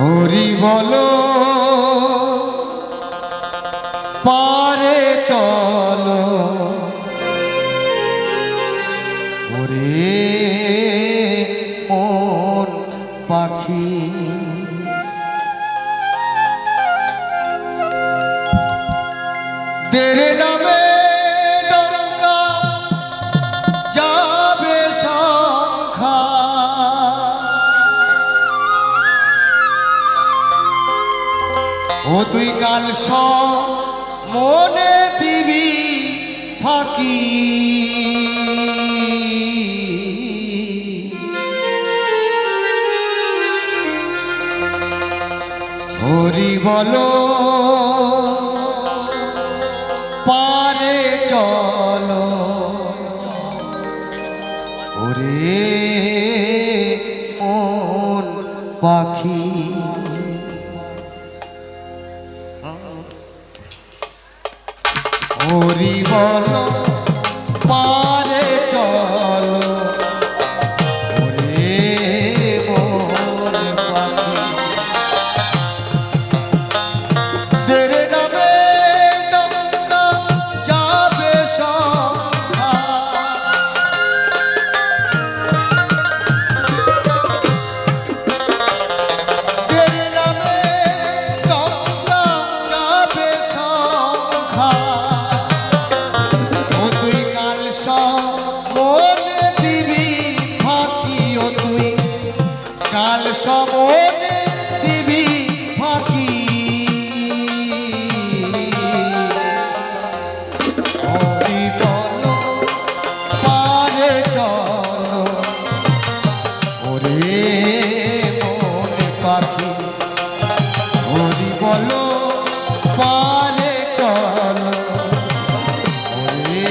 হরি বলো পারে চলো। ওরে মন পাখি। তেরে নামে ও তুই কাল মনে দিবি ফাঁকি হরি বলো হরি বল পারে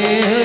ওরে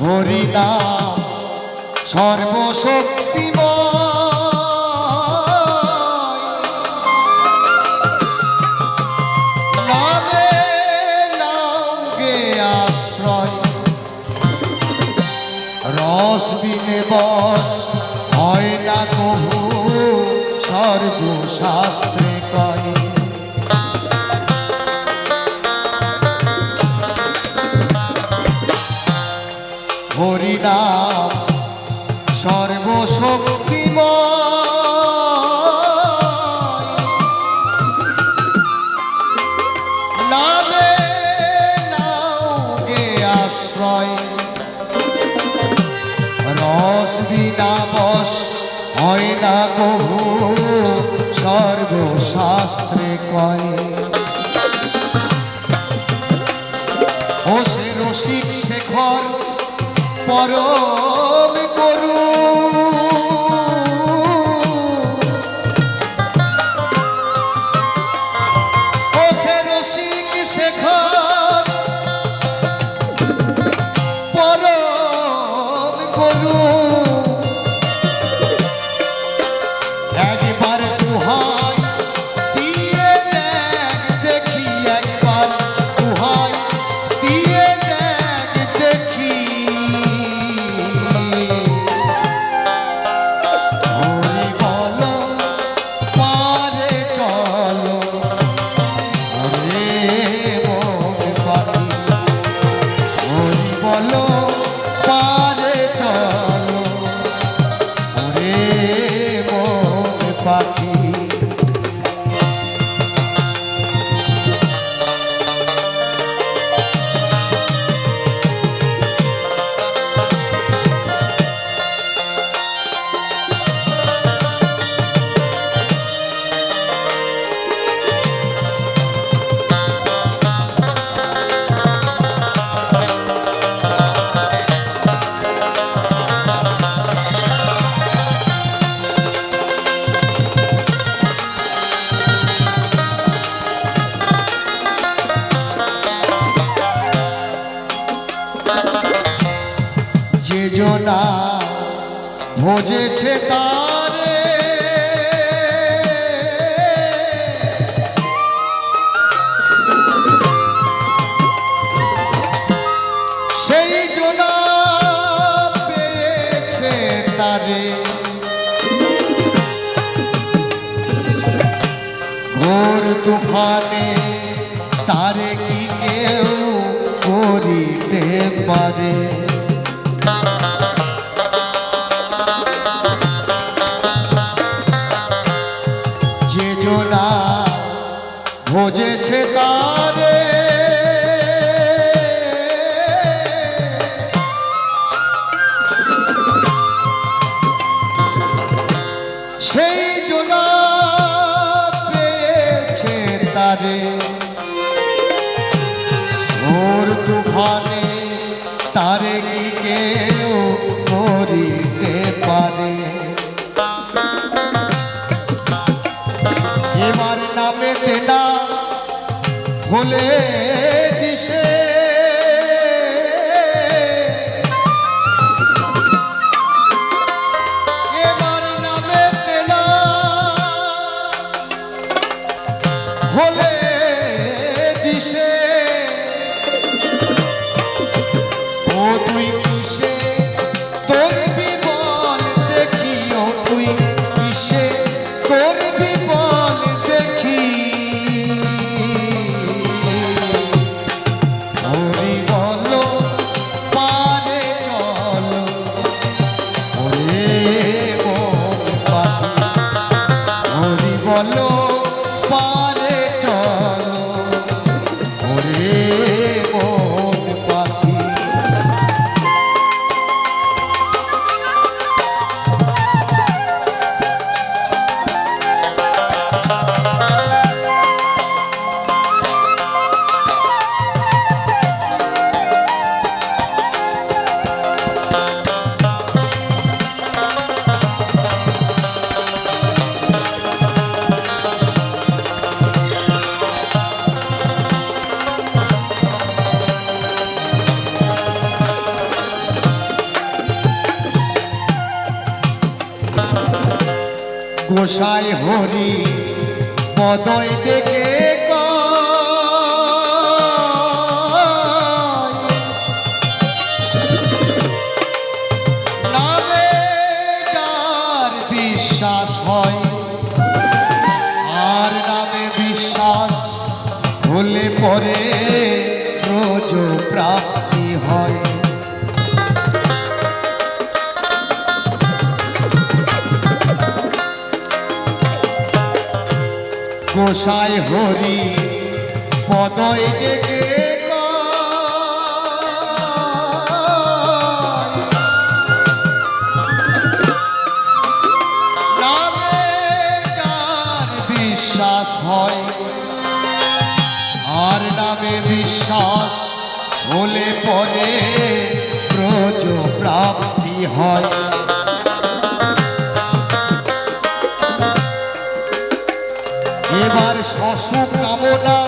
হরিনাম সর্বশক্তিময়। নামে নামকে আশ্রয়। রস বস হয় না কয়। আশ্রয়। রস বিনা বস হয় না কহু সর্বশাস্ত্রে কয়। ও সে রসিক শেখর পরম ভোজেছে তারে। সেই জোনা পেয়েছে তারে। ঘোর তুফানে তারে কি কেউ করিতে পারে? তারে ওর তুফানে তারে কি কেউ করিতে পারে? এবার নামে না হলে দিশে তুই গোসাই হরি পদয় ডেকে বিশ্বাস হয় আর বিশ্বাস পরে রোজ প্রাপ্তি গোসাই হরি পদয় ডেকে বিশ্বাস হয় আর নামে বিশ্বাস হলে পরে ব্রজ প্রাপ্তি হয়। শশু কামনা।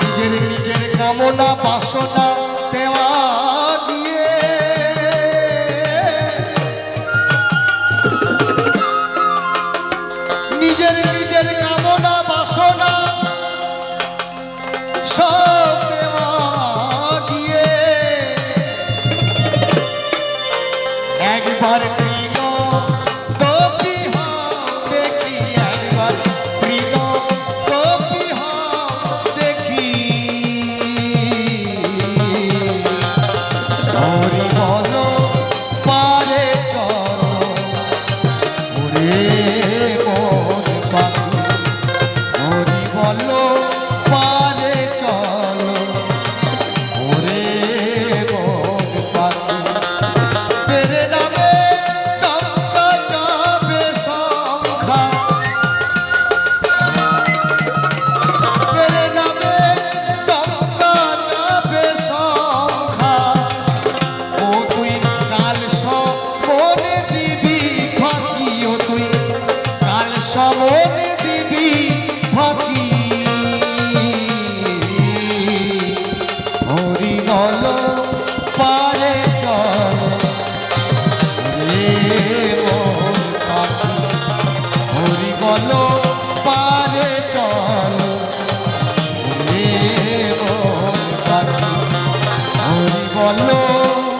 নিজের নিজের কামনা বাসনা দেওয়া দিয়ে। নিজের নিজের বাসনা সব দেওয়া চলো। চল বলো